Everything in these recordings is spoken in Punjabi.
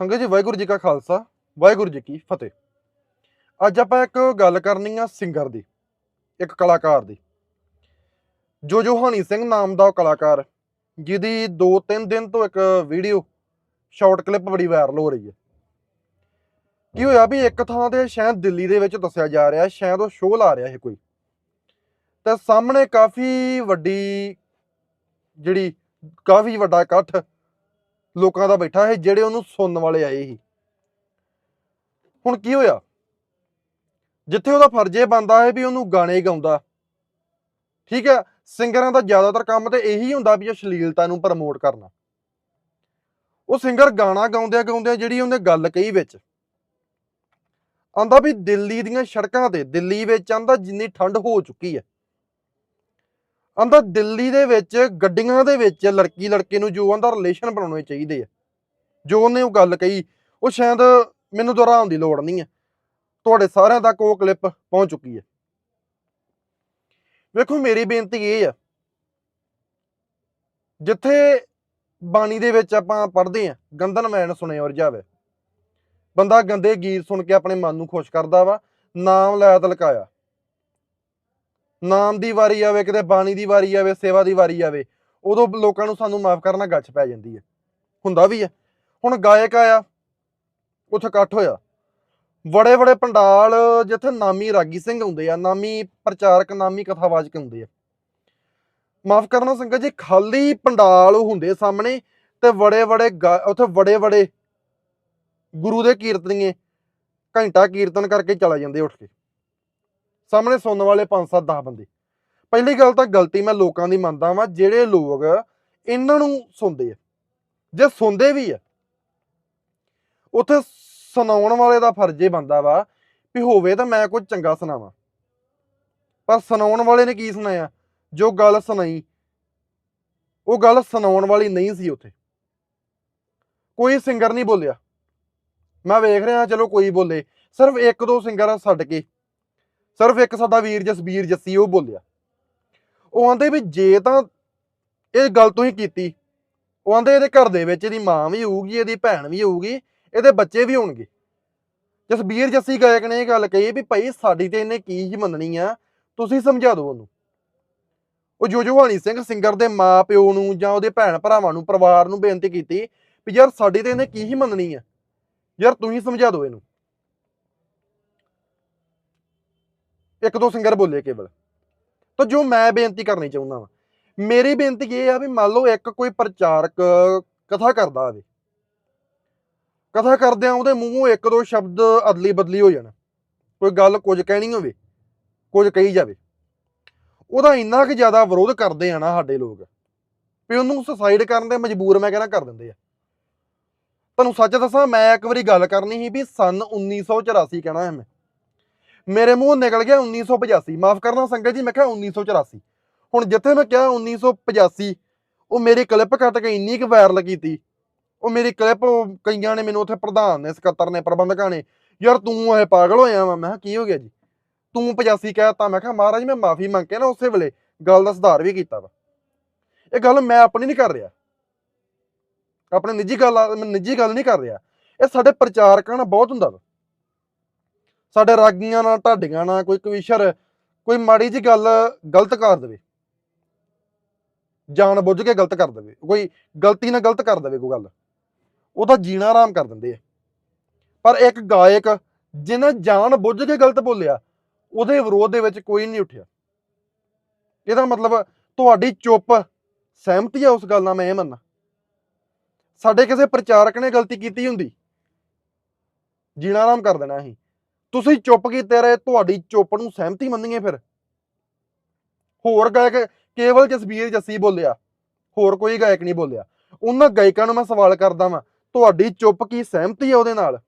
ਸੰਗਤ ਜੀ, ਵਾਹਿਗੁਰੂ ਜੀ ਕਾ ਖਾਲਸਾ, ਵਾਹਿਗੁਰੂ ਜੀ ਕੀ ਫਤਿਹ। ਅੱਜ ਆਪਾਂ ਇੱਕ ਗੱਲ ਕਰਨੀ ਆ ਸਿੰਗਰ ਦੀ, ਇੱਕ ਕਲਾਕਾਰ ਦੀ। ਜੋ ਜੋ ਹਨੀ ਸਿੰਘ ਨਾਮ ਦਾ ਉਹ ਕਲਾਕਾਰ, ਜਿਹਦੀ 2-3 ਦਿਨ ਤੋਂ ਇੱਕ ਵੀਡੀਓ, ਸ਼ਾਰਟ ਕਲਿੱਪ ਬੜੀ ਵਾਇਰਲ ਹੋ ਰਹੀ ਹੈ। ਕੀ ਹੋਇਆ ਵੀ ਇੱਕ ਥਾਂ ਤੇ ਸ਼ਾਇਦ ਦਿੱਲੀ ਦੇ ਵਿੱਚ ਦੱਸਿਆ ਜਾ ਰਿਹਾ, ਸ਼ਾਇਦ ਉਹ ਸ਼ੋਅ ਲਾ ਰਿਹਾ ਹੈ ਕੋਈ। ਤਾਂ ਸਾਹਮਣੇ ਕਾਫੀ ਵੱਡੀ, ਜਿਹੜੀ ਕਾਫੀ ਵੱਡਾ ਇਕੱਠ ਲੋਕਾਂ ਦਾ ਬੈਠਾ ਹੈ ਜਿਹੜੇ ਉਹਨੂੰ ਸੁਣਨ ਵਾਲੇ ਆਏ ਸੀ। ਹੁਣ ਕੀ ਹੋਇਆ? ਜਿੱਥੇ ਉਹਦਾ ਫਰਜ਼ ਇਹ ਬਣਦਾ ਹੈ ਵੀ ਉਹਨੂੰ ਗਾਣੇ ਗਾਉਂਦਾ। ਠੀਕ ਹੈ, ਸਿੰਗਰਾਂ ਦਾ ਜ਼ਿਆਦਾਤਰ ਕੰਮ ਤੇ ਇਹੀ ਹੁੰਦਾ ਵੀ ਅਸ਼ਲੀਲਤਾ ਨੂੰ ਪ੍ਰਮੋਟ ਕਰਨਾ। ਉਹ ਸਿੰਗਰ ਗਾਣਾ ਗਾਉਂਦਿਆਂ ਗਾਉਂਦਿਆਂ ਜਿਹੜੀ ਉਹਨੇ ਗੱਲ ਕਹੀ ਵਿੱਚ, ਆਂਦਾ ਵੀ ਦਿੱਲੀ ਦੀਆਂ ਸੜਕਾਂ ਤੇ, ਦਿੱਲੀ ਵਿੱਚ ਆਂਦਾ ਜਿੰਨੀ ਠੰਡ ਹੋ ਚੁੱਕੀ ਹੈ। ਆਂਦਾ ਦਿੱਲੀ ਦੇ ਵਿੱਚ, ਗੱਡੀਆਂ ਦੇ ਵਿੱਚ ਲੜਕੀ ਲੜਕੇ ਨੂੰ ਜੋ ਆਂਦਾ ਰਿਲੇਸ਼ਨ ਬਣਾਉਣੇ ਚਾਹੀਦੇ ਆ। ਜੋ ਉਹਨੇ ਉਹ ਗੱਲ ਕਹੀ, ਉਹ ਸ਼ਾਇਦ ਮੈਨੂੰ ਦੁਹਰਾਉਣ ਦੀ ਲੋੜ ਨਹੀਂ ਹੈ ਤੁਹਾਡੇ ਸਾਰਿਆਂ ਤੱਕ ਉਹ ਕਲਿੱਪ ਪਹੁੰਚ ਚੁੱਕੀ ਹੈ ਵੇਖੋ, ਮੇਰੀ ਬੇਨਤੀ ਇਹ ਆ। ਜਿੱਥੇ ਬਾਣੀ ਦੇ ਵਿੱਚ ਆਪਾਂ ਪੜ੍ਹਦੇ ਆ ਗੰਦਨ ਮੈਨ ਸੁਣੇ ਔਰ ਜਾਵੇ। ਬੰਦਾ ਗੰਦੇ ਗੀਤ ਸੁਣ ਕੇ ਆਪਣੇ ਮਨ ਨੂੰ ਖੁਸ਼ ਕਰਦਾ ਵਾ, ਨਾਮ ਲੈ ਤਲਕਾਇਆ। ਨਾਮ ਦੀ ਵਾਰੀ ਆਵੇ, ਕਿਤੇ ਬਾਣੀ ਦੀ ਵਾਰੀ ਆਵੇ, ਸੇਵਾ ਦੀ ਵਾਰੀ ਆਵੇ, ਉਦੋਂ ਲੋਕਾਂ ਨੂੰ ਸਾਨੂੰ ਮਾਫ ਕਰਨਾ ਗੱਚ ਪੈ ਜਾਂਦੀ ਹੈ। ਹੁੰਦਾ ਵੀ ਹੈ। ਹੁਣ ਗਾਇਕ ਆਇਆ, ਉੱਥੇ ਇਕੱਠ ਹੋਇਆ। ਬੜੇ ਬੜੇ ਪੰਡਾਲ, ਜਿੱਥੇ ਨਾਮੀ ਰਾਗੀ ਸਿੰਘ ਹੁੰਦੇ ਆ, ਨਾਮੀ ਪ੍ਰਚਾਰਕ, ਨਾਮੀ ਕਥਾਵਾਚਕ ਹੁੰਦੇ ਆ। ਮਾਫ ਕਰਨਾ ਸੰਗਤ ਜੀ, ਖਾਲੀ ਪੰਡਾਲ ਹੁੰਦੇ ਸਾਹਮਣੇ ਤੇ ਬੜੇ ਬੜੇ ਉੱਥੇ ਬੜੇ ਬੜੇ ਗੁਰੂ ਦੇ ਕੀਰਤਨੀਏ ਘੰਟਾ ਕੀਰਤਨ ਕਰਕੇ ਚਲਾ ਜਾਂਦੇ ਉੱਠ ਕੇ। ਸਾਹਮਣੇ ਸੁਣਨ ਵਾਲੇ 5-7 10 ਬੰਦੇ। ਪਹਿਲੀ ਗੱਲ ਤਾਂ ਗਲਤੀ ਮੈਂ ਲੋਕਾਂ ਦੀ ਮੰਨਦਾ ਵਾਂ, ਜਿਹੜੇ ਲੋਕ ਇਹਨਾਂ ਨੂੰ ਸੁਣਦੇ ਆ। ਜੇ ਸੁਣਦੇ ਵੀ ਆ, ਉੱਥੇ ਸੁਣਾਉਣ ਵਾਲੇ ਦਾ ਫਰਜ਼ ਇਹ ਬੰਦਾ ਵਾ ਵੀ ਹੋਵੇ ਤਾਂ ਮੈਂ ਕੁਝ ਚੰਗਾ ਸੁਣਾਵਾਂ। ਪਰ ਸੁਣਾਉਣ ਵਾਲੇ ਨੇ ਕੀ ਸੁਣਾਇਆ? ਜੋ ਗੱਲ ਸੁਣਾਈ, ਉਹ ਗੱਲ ਸੁਣਾਉਣ ਵਾਲੀ ਨਹੀਂ ਸੀ ਉੱਥੇ। ਕੋਈ ਸਿੰਗਰ ਨਹੀਂ ਬੋਲਿਆ। ਮੈਂ ਵੇਖ ਰਿਹਾ, ਚਲੋ ਕੋਈ ਬੋਲੇ, ਸਿਰਫ ਇੱਕ ਦੋ ਸਿੰਗਰ ਛੱਡ ਕੇ ਸਿਰਫ ਇੱਕ ਸਾਡਾ ਵੀਰ ਜਸਬੀਰ ਜੱਸੀ ਉਹ ਬੋਲਿਆ। ਉਹ ਆਂਦੇ ਵੀ ਜੇ ਤਾਂ ਇਹ ਗੱਲ ਤੁਸੀਂ ਕੀਤੀ, ਉਹ ਆਂਦੇ ਇਹਦੇ ਘਰ ਦੇ ਵਿੱਚ ਇਹਦੀ ਮਾਂ ਵੀ ਹੋਊਗੀ, ਇਹਦੀ ਭੈਣ ਵੀ ਹੋਊਗੀ, ਇਹਦੇ ਬੱਚੇ ਵੀ ਹੋਣਗੇ। ਜਸਬੀਰ ਜੱਸੀ ਗਾਇਕ ਨੇ ਇਹ ਗੱਲ ਕਹੀ ਵੀ ਭਾਈ ਸਾਡੀ ਤੇ ਇਹਨੇ ਕੀ ਹੀ ਮੰਨਣੀ ਆ, ਤੁਸੀਂ ਸਮਝਾ ਦਿਓ ਉਹਨੂੰ। ਉਹ ਜੋ ਸਿੰਘ ਸਿੰਗਰ ਦੇ ਮਾਂ ਪਿਓ ਨੂੰ ਜਾਂ ਉਹਦੇ ਭੈਣ ਭਰਾਵਾਂ ਨੂੰ, ਪਰਿਵਾਰ ਨੂੰ ਬੇਨਤੀ ਕੀਤੀ ਵੀ ਯਾਰ ਸਾਡੀ ਤੇ ਇਹਨੇ ਕੀ ਹੀ ਮੰਨਣੀ ਆ। ਯਾਰ ਤੁਸੀਂ ਸਮਝਾ ਦਿਓ ਇਹਨੂੰ। ਇੱਕ ਦੋ ਸਿੰਗਰ ਬੋਲੇ ਕੇਵਲ। ਤਾਂ ਜੋ ਮੈਂ ਬੇਨਤੀ ਕਰਨੀ ਚਾਹੁੰਦਾ ਵਾਂ, ਮੇਰੀ ਬੇਨਤੀ ਇਹ ਆ ਵੀ ਮੰਨ ਲਓ ਇੱਕ ਕੋਈ ਪ੍ਰਚਾਰਕ ਕਥਾ ਕਰਦਾ ਆਵੇ ਕਥਾ ਕਰਦਿਆਂ ਉਹਦੇ ਮੂੰਹੋਂ ਇੱਕ ਦੋ ਸ਼ਬਦ ਅਦਲੀ ਬਦਲੀ ਹੋ ਜਾਣ, ਕੋਈ ਗੱਲ ਕੁਝ ਕਹਿਣੀ ਹੋਵੇ, ਕੁਝ ਕਹੀ ਜਾਵੇ, ਉਹਦਾ ਇੰਨਾ ਕਿ ਜ਼ਿਆਦਾ ਵਿਰੋਧ ਕਰਦੇ ਆ ਨਾ ਸਾਡੇ ਲੋਕ, ਵੀ ਉਹਨੂੰ ਸੁਸਾਈਡ ਕਰਨ ਦੇ ਮਜਬੂਰ ਮੈਂ ਕਹਿੰਦਾ ਕਰ ਦਿੰਦੇ ਆ। ਤੁਹਾਨੂੰ ਸੱਚ ਦੱਸਾਂ, ਮੈਂ ਇੱਕ ਵਾਰੀ ਗੱਲ ਕਰਨੀ ਸੀ ਵੀ ਸਨ 1984 ਕਹਿਣਾ ਹੈ ਮੈਂ ਮੇਰੇ ਮੂੰਹ ਨਿਕਲ ਗਿਆ 1985 ਮਾਫ ਕਰਨਾ ਸੰਗਤ ਜੀ, ਮੈਂ ਕਿਹਾ 1984 ਹੁਣ ਜਿੱਥੇ ਮੈਂ ਕਿਹਾ 1985 ਉਹ ਮੇਰੀ ਕਲਿੱਪ ਕੱਟ ਕੇ ਇੰਨੀ ਕੁ ਵਾਇਰਲ ਕੀਤੀ। ਉਹ ਮੇਰੀ ਕਲਿੱਪ ਕਈਆਂ ਨੇ ਮੈਨੂੰ ਉੱਥੇ ਪ੍ਰਧਾਨ ਨੇ, ਸਕੱਤਰ ਨੇ, ਪ੍ਰਬੰਧਕਾਂ ਨੇ, ਯਾਰ ਤੂੰ ਇਹ ਪਾਗਲ ਹੋਇਆ ਵਾ। ਮੈਂ ਕਿਹਾ, ਕੀ ਹੋ ਗਿਆ ਜੀ? ਤੂੰ 85 ਕਹਿਤਾ। ਮੈਂ ਕਿਹਾ, ਮਹਾਰਾਜ, ਮੈਂ ਮਾਫੀ ਮੰਗ ਕੇ ਨਾ ਉਸੇ ਵੇਲੇ ਗੱਲ ਦਾ ਸੁਧਾਰ ਵੀ ਕੀਤਾ ਵਾ। ਇਹ ਗੱਲ ਮੈਂ ਆਪਣੀ ਨਹੀਂ ਕਰ ਰਿਹਾ। ਆਪਣੇ ਨਿੱਜੀ ਗੱਲ ਮੈਂ ਨਿੱਜੀ ਗੱਲ ਨਹੀਂ ਕਰ ਰਿਹਾ। ਇਹ ਸਾਡੇ ਪ੍ਰਚਾਰਕਾਂ ਨਾਲ ਬਹੁਤ ਹੁੰਦਾ ਵਾ। ਸਾਡੇ ਰਾਗੀਆਂ ਨਾਲ, ਢਾਡੀਆਂ ਨਾਲ ਕੋਈ ਕਵੀਸ਼ਰ ਕੋਈ ਮਾੜੀ ਜੀ ਗੱਲ ਗਲਤ ਕਰ ਦੇਵੇ। ਜਾਣ ਬੁੱਝ ਕੇ ਗਲਤ ਕਰ ਦੇਵੇ। ਕੋਈ ਗਲਤੀ ਨਾਲ ਗਲਤ ਕਰ ਦੇਵੇ ਕੋਈ ਗੱਲ। ਉਹਦਾ ਜੀਣਾ ਆਰਾਮ ਕਰ ਦਿੰਦੇ ਆ। ਪਰ ਇੱਕ ਗਾਇਕ ਜਿਹਨੇ ਜਾਣ ਬੁੱਝ ਕੇ ਗਲਤ ਬੋਲਿਆ, ਉਹਦੇ ਵਿਰੋਧ ਦੇ ਵਿੱਚ ਕੋਈ ਨਹੀਂ ਉੱਠਿਆ। ਇਹਦਾ ਮਤਲਬ ਤੁਹਾਡੀ ਚੁੱਪ ਸਹਿਮਤੀ ਆ ਉਸ ਗੱਲ ਨਾਲ, ਮੈਂ ਇਹ ਮੰਨਣਾ ਸਾਡੇ ਕਿਸੇ ਪ੍ਰਚਾਰਕ ਨੇ ਗਲਤੀ ਕੀਤੀ ਹੁੰਦੀ, ਜੀਣਾ ਆਰਾਮ ਕਰ ਦੇਣਾ ਅਸੀਂ। ਤੁਸੀਂ ਚੁੱਪ ਕੀਤੇ ਰਹੇ, ਤੁਹਾਡੀ ਚੁੱਪ ਨੂੰ ਸਹਿਮਤੀ ਮੰਨੀਏ ਫਿਰ। ਹੋਰ ਗਾਇਕ ਕੇਵਲ ਜਸਬੀਰ ਜੱਸੀ ਬੋਲਿਆ। ਹੋਰ ਕੋਈ ਗਾਇਕ ਨਹੀਂ ਬੋਲਿਆ। ਉਹਨਾਂ ਗਾਇਕਾਂ ਨੂੰ ਮੈਂ ਸਵਾਲ ਕਰਦਾ ਵਾਂ, ਤੁਹਾਡੀ ਚੁੱਪ ਕੀ ਸਹਿਮਤੀ ਹੈ ਉਹਦੇ ਨਾਲ?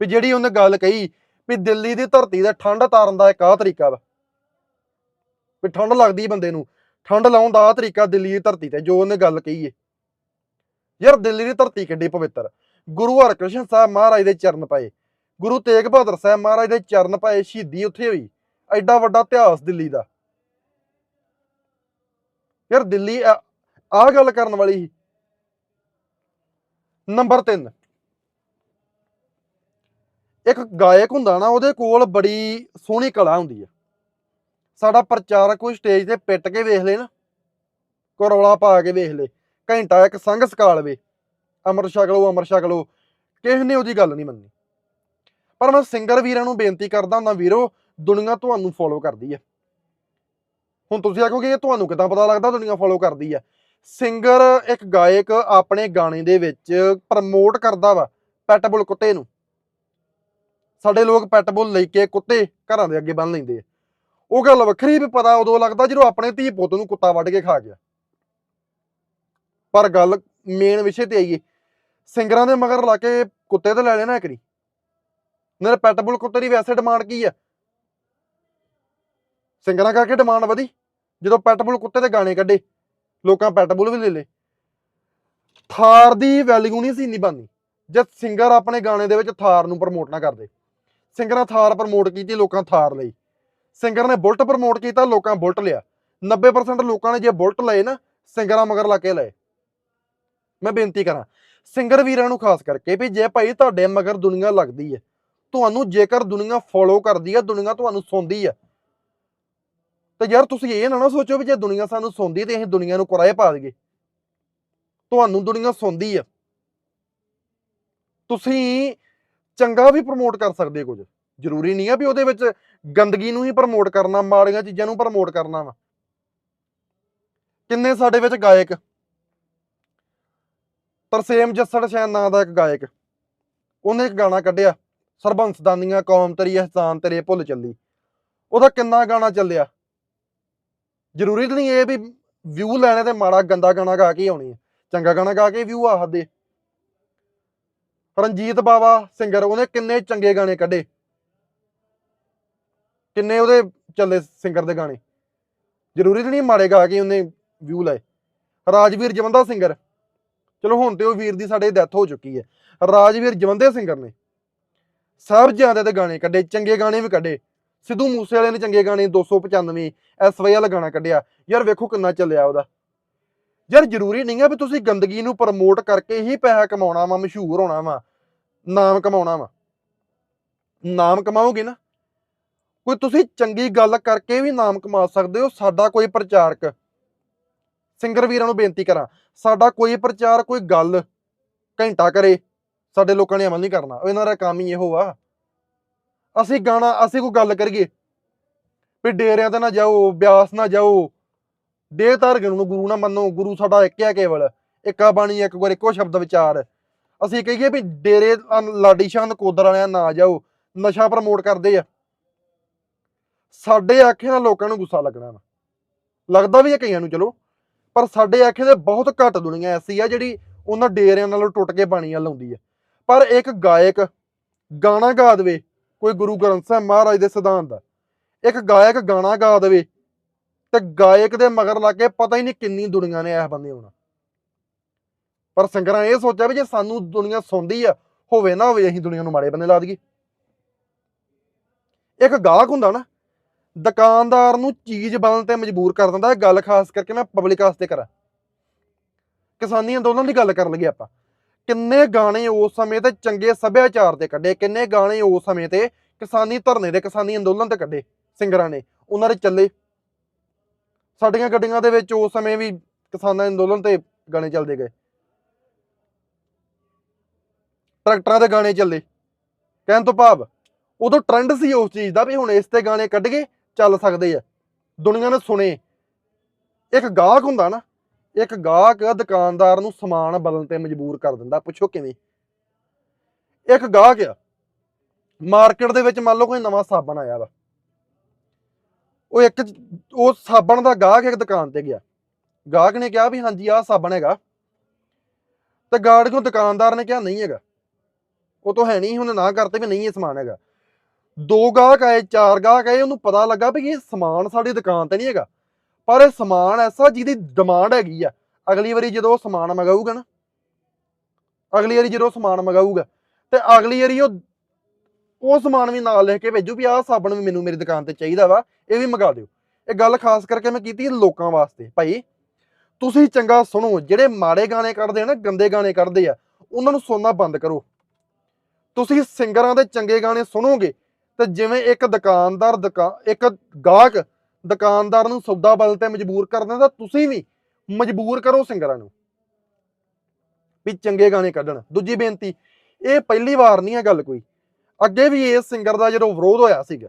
ਵੀ ਜਿਹੜੀ ਉਹਨੇ ਗੱਲ ਕਹੀ ਵੀ ਦਿੱਲੀ ਦੀ ਧਰਤੀ ਤੇ ਠੰਡ ਤਾਰਨ ਦਾ ਇੱਕ ਆਹ ਤਰੀਕਾ ਵਾ। ਵੀ ਠੰਡ ਲੱਗਦੀ ਬੰਦੇ ਨੂੰ, ਠੰਡ ਲਾਉਣ ਦਾ ਆਹ ਤਰੀਕਾ ਦਿੱਲੀ ਦੀ ਧਰਤੀ ਤੇ, ਜੋ ਉਹਨੇ ਗੱਲ ਕਹੀ ਏ। ਯਾਰ ਦਿੱਲੀ ਦੀ ਧਰਤੀ ਕਿੱਡੀ ਪਵਿੱਤਰ। ਗੁਰੂ ਹਰਕ੍ਰਿਸ਼ਨ ਸਾਹਿਬ ਮਹਾਰਾਜ ਦੇ ਚਰਨ ਪਏ। ਗੁਰੂ ਤੇਗ ਬਹਾਦਰ ਸਾਹਿਬ ਮਹਾਰਾਜ ਦੇ ਚਰਨ ਪਾਏ ਸ਼ਹੀਦੀ ਉੱਥੇ ਹੋਈ, ਐਡਾ ਵੱਡਾ ਇਤਿਹਾਸ ਦਿੱਲੀ ਦਾ। ਯਾਰ ਦਿੱਲੀ ਆਹ ਗੱਲ ਕਰਨ ਵਾਲੀ ਸੀ। ਨੰਬਰ 3 ਇੱਕ ਗਾਇਕ ਹੁੰਦਾ ਨਾ, ਉਹਦੇ ਕੋਲ ਬੜੀ ਸੋਹਣੀ ਕਲਾ ਹੁੰਦੀ ਆ। ਸਾਡਾ ਪ੍ਰਚਾਰਕ ਕੋਈ ਸਟੇਜ ਤੇ ਪਿੱਟ ਕੇ ਵੇਖ ਲੇ ਨਾ, ਕੋਈ ਰੌਲਾ ਪਾ ਕੇ ਵੇਖ ਲੇ, ਘੰਟਾ ਇੱਕ ਸੰਗ ਸਕਾ ਲਵੇ ਅਮਰ ਛਕਲੋ ਅਮਰ ਛਕਲੋ, ਕਿਸੇ ਨੇ ਉਹਦੀ ਗੱਲ ਨਹੀਂ ਮੰਨੀ। ਪਰ ਮੈਂ ਸਿੰਗਰ ਵੀਰਾਂ ਨੂੰ ਬੇਨਤੀ ਕਰਦਾ ਹੁੰਦਾ, ਵੀਰੋ, ਦੁਨੀਆ ਤੁਹਾਨੂੰ ਫੋਲੋ ਕਰਦੀ ਹੈ। ਹੁਣ ਤੁਸੀਂ ਆਖੋਗੇ, ਇਹ ਤੁਹਾਨੂੰ ਕਿਦਾਂ ਪਤਾ ਲੱਗਦਾ ਦੁਨੀਆ ਫੋਲੋ ਕਰਦੀ ਹੈ? ਸਿੰਗਰ ਇੱਕ ਗਾਇਕ ਆਪਣੇ ਗਾਣੇ ਦੇ ਵਿੱਚ ਪ੍ਰਮੋਟ ਕਰਦਾ ਵਾ ਪੈਟਬੁਲ ਕੁੱਤੇ ਨੂੰ। ਸਾਡੇ ਲੋਕ ਪੈਟਬੁਲ ਲੈ ਕੇ ਕੁੱਤੇ ਘਰਾਂ ਦੇ ਅੱਗੇ ਬੰਨ ਲੈਂਦੇ ਆ। ਉਹ ਗੱਲ ਵੱਖਰੀ ਵੀ ਪਤਾ ਉਦੋਂ ਲੱਗਦਾ ਜਦੋਂ ਆਪਣੇ ਧੀ ਪੁੱਤ ਨੂੰ ਕੁੱਤਾ ਵੱਢ ਕੇ ਖਾ ਗਿਆ। ਪਰ ਗੱਲ ਮੇਨ ਵਿਸ਼ੇ ਤੇ ਆਈਏ। ਸਿੰਗਰਾਂ ਦੇ ਮਗਰ ਲਾ ਕੇ ਕੁੱਤੇ ਤੇ ਲੈ ਲੈਣਾ ਇਕਰੀ ਨਾਲੇ ਪੈਟਬੁਲ ਕੁੱਤੇ ਦੀ ਵੈਸੇ ਡਿਮਾਂਡ ਕੀ ਆ? ਸਿੰਗਰਾਂ ਕਰਕੇ ਡਿਮਾਂਡ ਵਧੀ। ਜਦੋਂ ਪੈਟਬੁਲ ਕੁੱਤੇ ਦੇ ਗਾਣੇ ਕੱਢੇ, ਲੋਕਾਂ ਪੈਟਬੁਲ ਵੀ ਲੈ ਲੇ ਥਾਰ ਦੀ ਵੈਲਿਊ ਨਹੀਂ ਸੀ ਨਹੀਂ ਬਣਨੀ ਜੇ ਸਿੰਗਰ ਆਪਣੇ ਗਾਣੇ ਦੇ ਵਿੱਚ ਥਾਰ ਨੂੰ ਪ੍ਰਮੋਟ ਨਾ ਕਰਦੇ। ਸਿੰਗਰਾਂ ਥਾਰ ਪ੍ਰਮੋਟ ਕੀਤੀ, ਲੋਕਾਂ ਥਾਰ ਲਈ। ਸਿੰਗਰ ਨੇ ਬੁਲਟ ਪ੍ਰਮੋਟ ਕੀਤਾ, ਲੋਕਾਂ ਬੁਲਟ ਲਿਆ। 90% ਲੋਕਾਂ ਨੇ ਜੇ ਬੁਲਟ ਲਏ ਨਾ, ਸਿੰਗਰਾਂ ਮਗਰ ਲਾ ਕੇ ਲਏ। ਮੈਂ ਬੇਨਤੀ ਕਰਾਂ, ਸਿੰਗਰ ਵੀਰਾਂ ਨੂੰ ਖਾਸ ਕਰਕੇ ਵੀ ਜੇ ਭਾਈ ਤੁਹਾਡੇ ਮਗਰ ਦੁਨੀਆ ਲੱਗਦੀ ਹੈ ਤੁਹਾਨੂੰ ਜੇਕਰ ਦੁਨੀਆ ਫੋਲੋ ਕਰਦੀ ਹੈ ਦੁਨੀਆ ਤੁਹਾਨੂੰ ਸੁਣਦੀ ਹੈ ਤੇ ਯਾਰ ਤੁਸੀਂ ਇਹ ਨਾ ਨਾ ਸੋਚੋ ਵੀ ਜੇ ਦੁਨੀਆ ਸਾਨੂੰ ਸੁਣਦੀ ਤੇ ਅਸੀਂ ਦੁਨੀਆ ਨੂੰ ਕੁਰਾਏ ਪਾ ਦਈਏ। ਤੁਹਾਨੂੰ ਦੁਨੀਆ ਸੁਣਦੀ ਆ। ਤੁਸੀਂ ਚੰਗਾ ਵੀ ਪ੍ਰਮੋਟ ਕਰ ਸਕਦੇ ਕੁਝ। ਜ਼ਰੂਰੀ ਨਹੀਂ ਆ ਵੀ ਉਹਦੇ ਵਿੱਚ ਗੰਦਗੀ ਨੂੰ ਹੀ ਪ੍ਰਮੋਟ ਕਰਨਾ, ਮਾੜੀਆਂ ਚੀਜ਼ਾਂ ਨੂੰ ਪ੍ਰਮੋਟ ਕਰਨਾ ਵਾ। ਕਿੰਨੇ ਸਾਡੇ ਵਿੱਚ ਗਾਇਕ। ਤਰਸੇਮ ਜੱਸੜ ਸ਼ੈਨ ਨਾਂ ਦਾ ਇੱਕ ਗਾਇਕ। ਉਹਨੇ ਇੱਕ ਗਾਣਾ ਕੱਢਿਆ। ਸਰਬੰਸਦਾਨੀਆਂ, ਕੌਮ ਤੇਰੀ, ਅਹਿਸਾਨ ਤੇਰੇ ਭੁੱਲ ਚੱਲੀ। ਉਹਦਾ ਕਿੰਨਾ ਗਾਣਾ ਚੱਲਿਆ? ਜ਼ਰੂਰੀ ਤਾਂ ਨਹੀਂ ਇਹ ਵੀ ਵਿਊ ਲੈਣੇ ਤੇ ਮਾੜਾ ਗੰਦਾ ਗਾਣਾ ਗਾ ਕੇ ਆਉਣੀ ਹੈ ਚੰਗਾ ਗਾਣਾ ਗਾ ਕੇ ਵਿਊ ਆਹਦੇ ਰਣਜੀਤ ਬਾਵਾ ਸਿੰਗਰ ਉਹਨੇ ਕਿੰਨੇ ਚੰਗੇ ਗਾਣੇ ਕੱਢੇ। ਕਿੰਨੇ ਉਹਦੇ ਚੱਲੇ ਸਿੰਗਰ ਦੇ ਗਾਣੇ। ਜ਼ਰੂਰੀ ਤਾਂ ਨਹੀਂ ਮਾੜੇ ਗਾ ਕੇ ਉਹਨੇ ਵਿਊ ਲਏ। ਰਾਜਵੀਰ ਜਵੰਦਾ ਸਿੰਗਰ ਚਲੋ ਹੁਣ ਤੇ ਉਹ ਵੀਰ ਦੀ ਸਾਡੇ ਡੈਥ ਹੋ ਚੁੱਕੀ ਹੈ। ਰਾਜਵੀਰ ਜਵੰਦੇ ਸਿੰਗਰ ਨੇ। ਸਾਹਿਬਜ਼ਾਦੇ ਦੇ ਗਾਣੇ ਕੱਢੇ, ਚੰਗੇ ਗਾਣੇ ਵੀ ਕੱਢੇ। ਸਿੱਧੂ ਮੂਸੇ ਵਾਲੇ ਨੇ ਚੰਗੇ ਗਾਣੇ 295 ਐਸਵਾਈ ਵਾਲਾ ਗਾਣਾ ਕੱਢਿਆ। ਯਾਰ ਵੇਖੋ ਕਿੰਨਾ ਚੱਲਿਆ ਉਹਦਾ। ਯਾਰ ਜ਼ਰੂਰੀ ਨਹੀਂ ਆ ਵੀ ਤੁਸੀਂ ਗੰਦਗੀ ਨੂੰ ਪ੍ਰਮੋਟ ਕਰਕੇ ਹੀ ਪੈਸਾ ਕਮਾਉਣਾ ਵਾ, ਮਸ਼ਹੂਰ ਹੋਣਾ ਵਾ, ਨਾਮ ਕਮਾਉਣਾ ਵਾ। ਨਾਮ ਕਮਾਓਗੇ ਨਾ। ਕੋਈ ਤੁਸੀਂ ਚੰਗੀ ਗੱਲ ਕਰਕੇ ਵੀ ਨਾਮ ਕਮਾ ਸਕਦੇ ਹੋ, ਸਾਡਾ ਕੋਈ ਪ੍ਰਚਾਰਕ। ਸਿੰਗਰ ਵੀਰਾਂ ਨੂੰ ਬੇਨਤੀ ਕਰਾਂ, ਸਾਡਾ ਕੋਈ ਪ੍ਰਚਾਰ, ਕੋਈ ਗੱਲ ਘੰਟਾ ਕਰੇ। ਸਾਡੇ ਲੋਕਾਂ ਨੇ ਅਮਲ ਨਹੀਂ ਕਰਨਾ ਇਹਨਾਂ ਦਾ ਕੰਮ ਹੀ ਇਹੋ ਆ। ਅਸੀਂ ਗਾਣਾ, ਅਸੀਂ ਕੋਈ ਗੱਲ ਕਰੀਏ, ਵੀ ਡੇਰਿਆਂ ਤੇ ਨਾ ਜਾਓ, ਬਿਆਸ ਨਾ ਜਾਓ। ਦੇ ਧਾਰਗਣ ਨੂੰ ਗੁਰੂ ਨਾ ਮੰਨੋ, ਗੁਰੂ ਸਾਡਾ ਇੱਕ ਹੈ ਕੇਵਲ, ਇੱਕਾ ਬਾਣੀ, ਇੱਕ ਗੁਰ ਇੱਕੋ ਸ਼ਬਦ ਵਿਚਾਰ। ਅਸੀਂ ਕਹੀਏ ਵੀ ਡੇਰੇ ਲਾਡੀ ਸ਼ਾਹ ਨਕੋਦਰ ਵਾਲਿਆਂ ਨਾ ਜਾਓ, ਨਸ਼ਾ ਪ੍ਰਮੋਟ ਕਰਦੇ ਆ। ਸਾਡੇ ਆਖੇ ਨਾਲ ਲੋਕਾਂ ਨੂੰ ਗੁੱਸਾ ਲੱਗਣਾ ਵਾ। ਲੱਗਦਾ ਵੀ ਹੈ ਕਈਆਂ ਨੂੰ, ਚਲੋ। ਪਰ ਸਾਡੇ ਆਖੇ ਦੇ ਬਹੁਤ ਘੱਟ ਦੁਨੀਆ ਐਸੀ ਆ ਜਿਹੜੀ ਉਹਨਾਂ ਡੇਰਿਆਂ ਨਾਲੋਂ ਟੁੱਟ ਕੇ ਬਾਣੀਆਂ ਲਾਉਂਦੀ ਆ। ਪਰ ਇੱਕ ਗਾਇਕ ਗਾਣਾ ਗਾ ਦੇਵੇ, ਕੋਈ ਗੁਰੂ ਗ੍ਰੰਥ ਸਾਹਿਬ ਮਹਾਰਾਜ ਦੇ ਸਿਧਾਂਤ ਦਾ। ਇੱਕ ਗਾਇਕ ਗਾਣਾ ਗਾ ਦੇਵੇ ਤੇ ਗਾਇਕ ਦੇ ਮਗਰ ਲੱਗ ਕੇ ਪਤਾ ਹੀ ਨਹੀਂ ਕਿੰਨੀ ਦੁਨੀਆ ਨੇ ਇਹ ਬੰਦੇ ਆਉਣਾ ਪਰ ਸਿੰਗਰਾਂ ਇਹ ਸੋਚਿਆ ਵੀ ਜੇ ਸਾਨੂੰ ਦੁਨੀਆ ਸੁਣਦੀ ਆ, ਹੋਵੇ ਨਾ ਹੋਵੇ ਅਸੀਂ ਦੁਨੀਆ ਨੂੰ ਮਾੜੇ ਬੰਨੇ ਲਾ ਦਈਏ। ਇੱਕ ਗਾਹਕ ਹੁੰਦਾ ਨਾ, ਦੁਕਾਨਦਾਰ ਨੂੰ ਚੀਜ਼ ਬਦਲਣ ਤੇ ਮਜਬੂਰ ਕਰ ਦਿੰਦਾ, ਇਹ ਗੱਲ ਖਾਸ ਕਰਕੇ ਮੈਂ ਪਬਲਿਕ ਵਾਸਤੇ ਕਰਾਂ। ਕਿਸਾਨੀ ਅੰਦੋਲਨ ਦੀ ਗੱਲ ਕਰਨ ਲੱਗੇ ਆਪਾਂ। ਕਿੰਨੇ ਗਾਣੇ ਉਸ ਸਮੇਂ ਤੇ ਚੰਗੇ ਸੱਭਿਆਚਾਰ ਤੇ ਕੱਢੇ, ਕਿੰਨੇ ਗਾਣੇ ਉਸ ਸਮੇਂ ਤੇ ਕਿਸਾਨੀ ਧਰਨੇ ਦੇ ਕਿਸਾਨੀ ਅੰਦੋਲਨ ਤੇ ਕੱਢੇ ਸਿੰਗਰਾਂ ਨੇ, ਉਹਨਾਂ ਦੇ ਚੱਲੇ। ਸਾਡੀਆਂ ਗੱਡੀਆਂ ਦੇ ਵਿੱਚ ਉਸ ਸਮੇਂ ਵੀ ਕਿਸਾਨਾਂ ਅੰਦੋਲਨ ਤੇ ਗਾਣੇ ਚੱਲਦੇ ਗਏ। ਟਰੈਕਟਰਾਂ ਦੇ ਗਾਣੇ ਚੱਲੇ। ਕਹਿਣ ਤੋਂ ਭਾਵ, ਉਦੋਂ ਟ੍ਰੈਂਡ ਸੀ ਉਸ ਚੀਜ਼ ਦਾ ਵੀ ਹੁਣ ਇਸ ਤੇ ਗਾਣੇ ਕੱਢ ਕੇ ਚੱਲ ਸਕਦੇ ਆ। ਦੁਨੀਆ ਨੇ ਸੁਣੇ। ਇੱਕ ਗਾਹਕ ਹੁੰਦਾ ਨਾ ਇੱਕ ਗਾਹਕ ਦੁਕਾਨਦਾਰ ਨੂੰ ਸਮਾਨ ਬਦਲਣ ਤੇ ਮਜਬੂਰ ਕਰ ਦਿੰਦਾ, ਪੁੱਛੋ ਕਿਵੇਂ? ਇੱਕ ਗਾਹਕ ਆ, ਮਾਰਕੀਟ ਦੇ ਵਿੱਚ ਮੰਨ ਲਓ ਕੋਈ ਨਵਾਂ ਸਾਬਣ ਆਇਆ ਵਾ। ਉਹ ਇੱਕ ਉਹ ਸਾਬਣ ਦਾ ਗਾਹਕ ਇੱਕ ਦੁਕਾਨ ਤੇ ਗਿਆ। ਗਾਹਕ ਨੇ ਕਿਹਾ ਵੀ ਹਾਂਜੀ, ਆਹ ਸਾਬਣ ਹੈਗਾ। ਤੇ ਗਾਹਕ ਨੂੰ ਦੁਕਾਨਦਾਰ ਨੇ ਕਿਹਾ ਨਹੀਂ ਹੈਗਾ। ਉਹ ਤੋਂ ਹੈ ਨਹੀਂ ਹੁਣ ਨਾ ਕਰਤੇ ਵੀ ਨਹੀਂ ਇਹ ਸਮਾਨ ਹੈਗਾ। ਦੋ ਗਾਹਕ ਆਏ, ਚਾਰ ਗਾਹਕ ਆਏ, ਉਹਨੂੰ ਪਤਾ ਲੱਗਾ ਵੀ ਇਹ ਸਮਾਨ ਸਾਡੀ ਦੁਕਾਨ ਤੇ ਨਹੀਂ ਹੈਗਾ। ਪਰ ਇਹ ਸਮਾਨ ਐਸਾ ਜਿਹਦੀ ਡਿਮਾਂਡ ਹੈਗੀ ਆ। ਅਗਲੀ ਵਾਰੀ ਜਦੋਂ ਉਹ ਸਮਾਨ ਮੰਗਾਊਗਾ ਨਾ, ਅਗਲੀ ਵਾਰੀ ਜਦੋਂ ਸਮਾਨ ਮੰਗਾਊਗਾ, ਤੇ ਅਗਲੀ ਵਾਰੀ ਉਹ ਉਹ ਸਮਾਨ ਵੀ ਨਾਲ ਲੈ ਕੇ ਭੇਜੂ ਵੀ ਆਹ ਸਾਬਣ ਵੀ ਮੈਨੂੰ ਮੇਰੀ ਦੁਕਾਨ ਤੇ ਚਾਹੀਦਾ ਵਾ, ਇਹ ਵੀ ਮੰਗਾ ਦਿਓ। ਇਹ ਗੱਲ ਖਾਸ ਕਰਕੇ ਮੈਂ ਕੀਤੀ ਲੋਕਾਂ ਵਾਸਤੇ। ਭਾਈ, ਤੁਸੀਂ ਚੰਗਾ ਸੁਣੋ, ਜਿਹੜੇ ਮਾੜੇ ਗਾਣੇ ਕੱਢਦੇ ਆ ਨਾ, ਗੰਦੇ ਗਾਣੇ ਕੱਢਦੇ ਆ, ਉਹਨਾਂ ਨੂੰ ਸੁਣਨਾ ਬੰਦ ਕਰੋ। ਤੁਸੀਂ ਸਿੰਗਰਾਂ ਦੇ ਚੰਗੇ ਗਾਣੇ ਸੁਣੋਗੇ, ਤੇ ਜਿਵੇਂ ਇੱਕ ਦੁਕਾਨਦਾਰ ਦੁਕਾ, ਇੱਕ ਗਾਹਕ ਦੁਕਾਨਦਾਰ ਨੂੰ ਸੌਦਾ ਬਦਲ ਤੇ ਮਜਬੂਰ ਕਰ ਤਾਂ ਤੁਸੀਂ ਵੀ ਮਜਬੂਰ ਕਰੋ ਸਿੰਗਰਾਂ ਨੂੰ। ਵੀ ਚੰਗੇ ਗਾਣੇ ਕੱਢਣ। ਦੂਜੀ ਬੇਨਤੀ, ਇਹ ਪਹਿਲੀ ਵਾਰ ਨਹੀਂ ਹੈ ਗੱਲ ਕੋਈ। ਅੱਗੇ ਵੀ ਇਸ ਸਿੰਗਰ ਦਾ ਜਦੋਂ ਵਿਰੋਧ ਹੋਇਆ ਸੀਗਾ,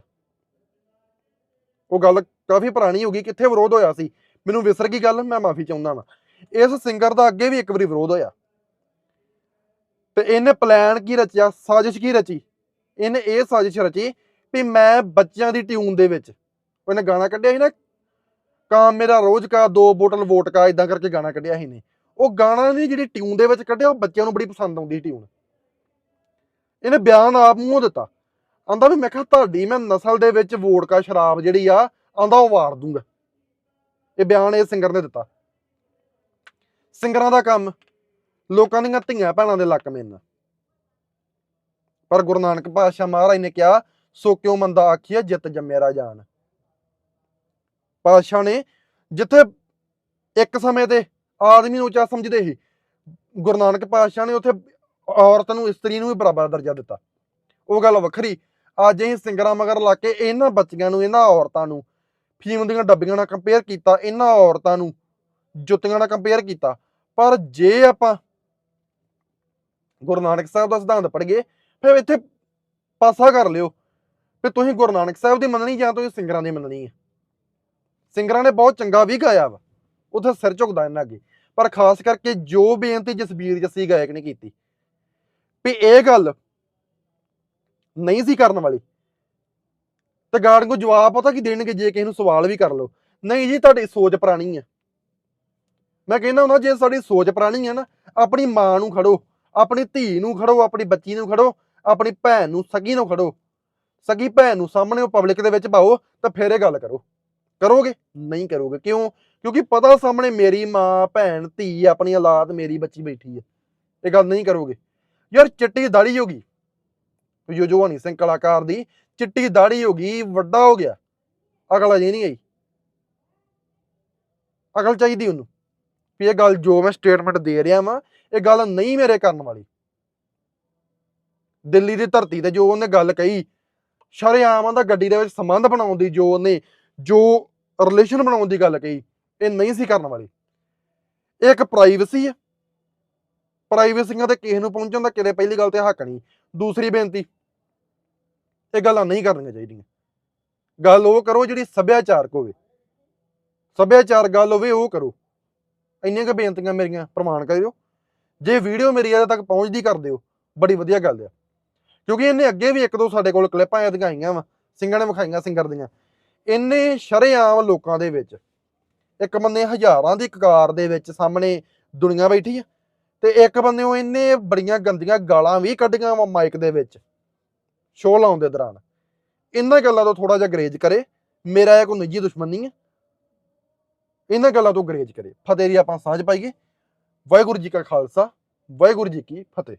ਉਹ ਗੱਲ ਕਾਫੀ ਪੁਰਾਣੀ ਹੋ ਗਈ, ਕਿੱਥੇ ਵਿਰੋਧ ਹੋਇਆ ਸੀ? ਮੈਨੂੰ ਵਿਸਰ ਗਈ ਗੱਲ, ਮੈਂ ਮਾਫੀ ਚਾਹੁੰਦਾ ਵਾਂ। ਇਸ ਸਿੰਗਰ ਦਾ ਅੱਗੇ ਵੀ ਇੱਕ ਵਾਰੀ ਵਿਰੋਧ ਹੋਇਆ। ਤੇ ਇਹਨੇ ਪਲਾਨ ਕੀ ਰਚਿਆ? ਸਾਜ਼ਿਸ਼ ਕੀ ਰਚੀ? ਇਹਨੇ ਇਹ ਸਾਜ਼ਿਸ਼ ਰਚੀ ਵੀ ਮੈਂ ਬੱਚਿਆਂ ਦੀ ਟਿਊਨ ਦੇ ਵਿੱਚ ਉਹਨੇ ਗਾਣਾ ਕੱਢਿਆ ਸੀ ਨਾ, ਕਾਮ ਮੇਰਾ ਰੋਜ਼ ਕਾ ਦੋ ਬੋਤਲ ਵੋਟਕਾ ਇਦਾਂ ਕਰਕੇ ਗਾਣਾ ਕੱਢਿਆ ਸੀ ਨੇ। ਉਹ ਗਾਣਾ ਨਹੀਂ ਜਿਹੜੀ ਟਿਊਨ ਦੇ ਵਿੱਚ ਕੱਢਿਆ, ਉਹ ਬੱਚਿਆਂ ਨੂੰ ਬੜੀ ਪਸੰਦ ਆਉਂਦੀ ਟਿਊਨ ਇਹਨੇ ਬਿਆਨ ਆਪ ਮੂੰਹੋਂ ਦਿੱਤਾ। ਆਂਦਾ ਵੀ ਮੈਂ ਕਿਹਾ, ਤੁਹਾਡੀ ਮੈਂ ਨਸਲ ਦੇ ਵਿੱਚ ਵੋਟਕਾ, ਸ਼ਰਾਬ ਜਿਹੜੀ ਆ, ਆਂਦਾ ਉਹ ਵਾਰ ਦੂੰਗਾ। ਇਹ ਬਿਆਨ ਇਹ ਸਿੰਗਰ ਨੇ ਦਿੱਤਾ। ਸਿੰਗਰਾਂ ਦਾ ਕੰਮ, ਲੋਕਾਂ ਦੀਆਂ ਧੀਆਂ ਭੈਣਾਂ ਦੇ ਲੱਕ ਮੇਨ ਪਰ ਗੁਰੂ ਨਾਨਕ ਪਾਤਸ਼ਾਹ ਮਹਾਰਾਜ ਨੇ ਕਿਹਾ, ਸੋ ਕਿਉਂ ਮੰਦਾ ਆਖੀਏ ਜਿੱਤ ਜੰਮੇਰਾ ਰਾਜਾਨ ਪਾਤਸ਼ਾਹ ਨੇ ਜਿੱਥੇ ਇੱਕ ਸਮੇਂ ਤੇ ਆਦਮੀ ਨੂੰ ਉੱਚਾ ਸਮਝਦੇ ਸੀ, ਗੁਰੂ ਨਾਨਕ ਪਾਤਸ਼ਾਹ ਨੇ ਉੱਥੇ ਔਰਤ ਨੂੰ, ਇਸਤਰੀ ਨੂੰ ਵੀ ਬਰਾਬਰ ਦਰਜਾ ਦਿੱਤਾ। ਉਹ ਗੱਲ ਵੱਖਰੀ, ਅੱਜ ਅਸੀਂ ਸਿੰਗਰਾਂ ਮਗਰ ਲਾ ਕੇ ਇਹਨਾਂ ਬੱਚੀਆਂ ਨੂੰ, ਇਹਨਾਂ ਔਰਤਾਂ ਨੂੰ ਫੀਮ ਦੀਆਂ ਡੱਬੀਆਂ ਨਾਲ ਕੰਪੇਅਰ ਕੀਤਾ, ਇਹਨਾਂ ਔਰਤਾਂ ਨੂੰ ਜੁੱਤੀਆਂ ਨਾਲ ਕੰਪੇਅਰ ਕੀਤਾ। ਪਰ ਜੇ ਆਪਾਂ ਗੁਰੂ ਨਾਨਕ ਸਾਹਿਬ ਦਾ ਸਿਧਾਂਤ ਪੜ੍ਹਗੇ ਫਿਰ ਇੱਥੇ ਪਾਸਾ ਕਰ ਲਿਓ ਵੀ ਤੁਸੀਂ ਗੁਰੂ ਨਾਨਕ ਸਾਹਿਬ ਦੀ ਮੰਨਣੀ ਜਾਂ ਤੁਸੀਂ ਸਿੰਗਰਾਂ ਦੀ ਮੰਨਣੀ ਹੈ। ਸਿੰਗਰਾਂ ਨੇ ਬਹੁਤ ਚੰਗਾ ਵੀ ਗਾਇਆ ਵਾ। ਉੱਥੇ ਸਿਰ ਝੁਕਦਾ ਇਹਨਾਂ ਅੱਗੇ। ਪਰ ਖਾਸ ਕਰਕੇ ਜੋ ਬੇਨਤੀ ਜਸਬੀਰ ਜੱਸੀ ਗਾਇਕ ਨੇ ਕੀਤੀ, ਵੀ ਇਹ ਗੱਲ ਨਹੀਂ ਸੀ ਕਰਨ ਵਾਲੀ। ਤੇ ਗਾਰਡ ਨੂੰ ਜਵਾਬ ਪਤਾ ਕੀ ਦੇਣਗੇ? ਜੇ ਕਿਸੇ ਨੂੰ ਸਵਾਲ ਵੀ ਕਰ ਲਓ। ਨਹੀਂ ਜੀ, ਤੁਹਾਡੀ ਸੋਚ ਪੁਰਾਣੀ ਹੈ ਮੈਂ ਕਹਿੰਦਾ ਹੁੰਦਾ, ਜੇ ਸਾਡੀ ਸੋਚ ਪੁਰਾਣੀ ਹੈ ਨਾ, ਆਪਣੀ ਮਾਂ ਨੂੰ ਖੜੋ, ਆਪਣੀ ਧੀ ਨੂੰ ਖੜੋ, ਆਪਣੀ ਬੱਚੀ ਨੂੰ ਖੜੋ, ਆਪਣੀ ਭੈਣ ਨੂੰ, ਸਗੀ ਨੂੰ ਖੜੋ, ਸਗੀ ਭੈਣ ਨੂੰ ਸਾਹਮਣੇ ਉਹ ਪਬਲਿਕ ਦੇ ਵਿੱਚ ਪਾਓ, ਤਾਂ ਫੇਰ ਇਹ ਗੱਲ ਕਰੋ। ਕਰੋਗੇ? ਨਹੀਂ ਕਰੋਗੇ। ਕਿਉਂ? ਕਿਉਂਕਿ ਪਤਾ ਸਾਹਮਣੇ ਮੇਰੀ ਮਾਂ, ਭੈਣ, ਧੀ, ਆਪਣੀ ਔਲਾਦ ਮੇਰੀ ਬੱਚੀ ਬੈਠੀ ਹੈ ਇਹ ਗੱਲ ਨਹੀਂ ਕਰੋਗੇ। ਯਾਰ ਚਿੱਟੀ ਦਾੜੀ ਹੋ ਗਈ। ਜੋ ਹਨੀ ਸਿੰਘ ਕਲਾਕਾਰ ਦੀ ਚਿੱਟੀ ਦਾੜੀ ਹੋ ਗਈ, ਵੱਡਾ ਹੋ ਗਿਆ। ਅਕਲ ਅਜੇ ਨਹੀਂ ਆਈ। ਅਕਲ ਚਾਹੀਦੀ ਉਹਨੂੰ। ਵੀ ਇਹ ਗੱਲ ਜੋ ਮੈਂ ਸਟੇਟਮੈਂਟ ਦੇ ਰਿਹਾ ਵਾਂ, ਇਹ ਗੱਲ ਨਹੀਂ ਮੇਰੇ ਕਰਨ ਵਾਲੀ। ਦਿੱਲੀ ਦੀ ਧਰਤੀ ਤੇ ਜੋ ਉਹਨੇ ਗੱਲ ਕਹੀ, ਸ਼ਰੇਆਮ ਦਾ ਗੱਡੀ ਦੇ ਵਿੱਚ ਸੰਬੰਧ ਬਣਾਉਣ ਦੀ ਜੋ ਉਹਨੇ, ਜੋ ਰਿਲੇਸ਼ਨ ਬਣਾਉਣ ਦੀ ਗੱਲ ਕਹੀ, ਇਹ ਨਹੀਂ ਸੀ ਕਰਨ ਵਾਲੀ। ਇਹ ਇੱਕ ਪ੍ਰਾਈਵੇਸੀ ਹੈ ਪ੍ਰਾਈਵੇਸੀਆਂ ਤੇ ਕਿਸੇ ਨੂੰ ਪਹੁੰਚਣ ਦਾ ਕਿਤੇ ਪਹਿਲੀ ਗੱਲ ਤੇ ਹੱਕ ਨਹੀਂ। ਦੂਸਰੀ ਬੇਨਤੀ, ਇਹ ਗੱਲਾਂ ਨਹੀਂ ਕਰਨੀਆਂ ਚਾਹੀਦੀਆਂ। ਗੱਲ ਉਹ ਕਰੋ ਜਿਹੜੀ ਸੱਭਿਆਚਾਰਕ ਹੋਵੇ। ਸੱਭਿਆਚਾਰ ਗੱਲ ਹੋਵੇ, ਉਹ ਕਰੋ। ਇੰਨੀਆਂ ਕੁ ਬੇਨਤੀਆਂ ਮੇਰੀਆਂ ਪ੍ਰਮਾਣ ਕਰਿਓ। ਜੇ ਵੀਡੀਓ ਮੇਰੀ ਇਹਦੇ ਤੱਕ ਪਹੁੰਚਦੀ ਕਰ ਦਿਓ, ਬੜੀ ਵਧੀਆ ਗੱਲ ਆ। ਕਿਉਂਕਿ ਇਹਨੇ ਅੱਗੇ ਵੀ ਇੱਕ ਦੋ ਸਾਡੇ ਕੋਲ ਕਲਿੱਪਾਂ ਇਹ ਦਿਖਾਈਆਂ ਵਾ। ਸਿੰਗਰ ਨੇ ਵਿਖਾਈਆਂ, ਸਿੰਗਰ ਦੀਆਂ। ਇਹਨੇ ਸ਼ਰੇਆਮ ਲੋਕਾਂ ਦੇ ਵਿੱਚ। ਇੱਕ ਬੰਦੇ ਹਜ਼ਾਰਾਂ ਦੀ ਕਕਾਰ ਦੇ ਵਿੱਚ ਸਾਹਮਣੇ ਦੁਨੀਆ ਬੈਠੀ ਆ ਤੇ ਇੱਕ ਬੰਦੇ ਉਹ ਇੰਨੇ ਬੜੀਆਂ ਗੰਦੀਆਂ ਗਾਲਾਂ ਵੀ ਕੱਢੀਆਂ ਵਾ ਮਾਈਕ ਦੇ ਵਿੱਚ ਸ਼ੋਅ ਲਾਉਣ ਦੇ ਦੌਰਾਨ। ਇਹਨਾਂ ਗੱਲਾਂ ਤੋਂ ਥੋੜਾ ਜਿਹਾ ਗਰੇਜ ਕਰੇ। ਮੇਰਾ ਇਹ ਕੋਈ ਨਿੱਜੀ ਦੁਸ਼ਮਣੀ ਹੈ ਇਹਨਾਂ ਗੱਲਾਂ ਤੋਂ ਗਰੇਜ ਕਰੇ। ਫਤਿਹ ਦੀ ਆਪਾਂ ਸਾਂਝ ਪਾਈਏ। ਵਾਹਿਗੁਰੂ ਜੀ ਕਾ ਖਾਲਸਾ, ਵਾਹਿਗੁਰੂ ਜੀ ਕੀ ਫਤਿਹ।